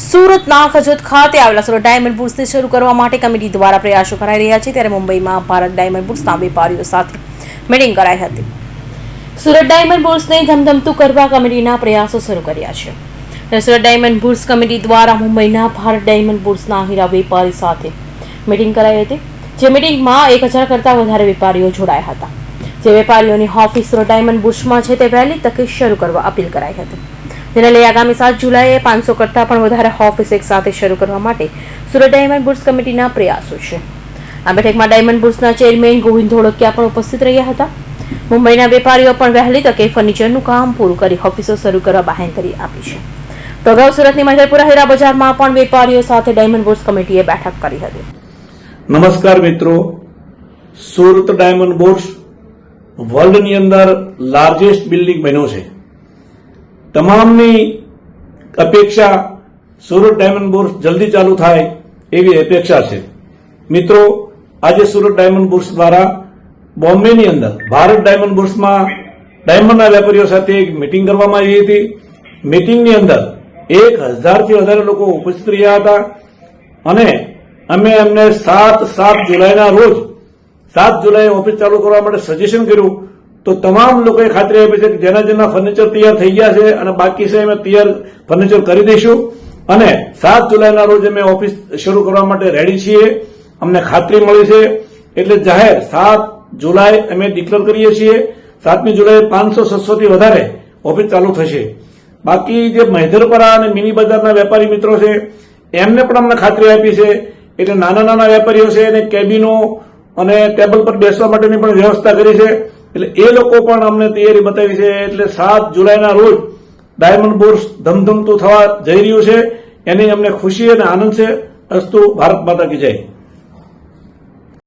સુરતના ખજોત ખાતે આવેલા સુરત ડાયમંડ બુટ્સને શરૂ કરવા માટે કમિટી દ્વારા પ્રયાસો કરાઈ રહ્યા છે. ત્યારે મુંબઈમાં ભારત ડાયમંડ બુટ્સના વેપારીઓ સાથે મીટિંગ કરાઈ હતી. સુરત ડાયમંડ બુટ્સને ધમધમતું કરવા કમિટીના પ્રયાસો શરૂ કર્યા છે. સુરત ડાયમંડ બુટ્સ કમિટી દ્વારા મુંબઈના ભારત ડાયમંડ બુટ્સના હીરા વેપારી સાથે મીટિંગ કરાઈ હતી. જે મીટિંગમાં એક હજાર કરતાં વધારે વેપારીઓ જોડાયા હતા. જે વેપારીઓની ઓફિસ સુરત ડાયમંડ બુટ્સમાં છે તે વહેલી તકે શરૂ કરવા અપીલ કરાઈ હતી. જેને લઈ આગામી સાત જુલાઈએ પાંચસો કરતાં પણ વધારે ઓફિસ એક સાથે શરૂ કરવા માટે સુરત ડાયમંડ બુર્સ કમિટીના પ્રયાસો છે. આ બેઠકમાં ડાયમંડ બુર્સના ચેરમેન ગોવિંદ ધોળકિયા પણ ઉપસ્થિત રહ્યા હતા. મુંબઈના વેપારીઓ પણ વહેલી તકે ફર્નિચરનું કામ પૂરું કરી ઓફિસો શરૂ કરવા બાહેંધરી આપી છે. તો અગાઉ સુરતની મજરપુરા હીરા બજારમાં પણ વેપારીઓ સાથે ડાયમંડ બોર્સ કમિટીએ બેઠક કરી હતી. નમસ્કાર મિત્રો. સુરત ડાયમંડ બોર્સ વર્લ્ડની અંદર લાર્જેસ્ટ બિલ્ડિંગ બન્યો છે. તમામની અપેક્ષા સુરત ડાયમંડ બોર્સ જલ્દી ચાલુ થાય એવી અપેક્ષા છે. મિત્રો, આજે સુરત ડાયમંડ બોર્સ દ્વારા બોમ્બેની અંદર ભારત ડાયમંડ બોર્સમાં ડાયમંડના વેપારીઓ સાથે એક મિટિંગ કરવામાં આવી હતી. મિટિંગની અંદર એક હજારથી વધારે લોકો ઉપસ્થિત રહ્યા હતા અને અમે એમને સાત સાત જુલાઈના રોજ, સાત જુલાઈ ઓફિસ ચાલુ કરવા માટે સજેશન કર્યું. તો તમામ લોકોએ ખાતરી આપી છે કે જેના જેના ફર્નિચર તૈયાર થઈ ગયા છે અને બાકી છે અમે તૈયાર ફર્નિચર કરી દઈશું. અને સાત જુલાઈના રોજ અમે ઓફિસ શરૂ કરવા માટે રેડી છીએ. અમને ખાતરી મળી છે. એટલે જાહેર સાત જુલાઈ અમે ડિક્લેર કરીએ છીએ. સાતમી જુલાઈ પાંચસો છસો થી વધારે ઓફિસ ચાલુ થશે. બાકી જે મહેધરપરા અને મિની બજારના વેપારી મિત્રો છે, એમને પણ અમને ખાતરી આપી છે. એટલે નાના નાના વેપારીઓ છે અને કેબિનો અને ટેબલ પર બેસવા માટેની પણ વ્યવસ્થા કરી છે. એટલે એ લોકો પણ અમને તૈયારી બતાવી છે. એટલે સાત જુલાઈના રોજ ડાયમંડ બોર્સ ધમધમતું થવા જઈ રહ્યું છે. એની અમને ખુશી અને આનંદ છે. અસ્તુ, ભારત માતા કી જય.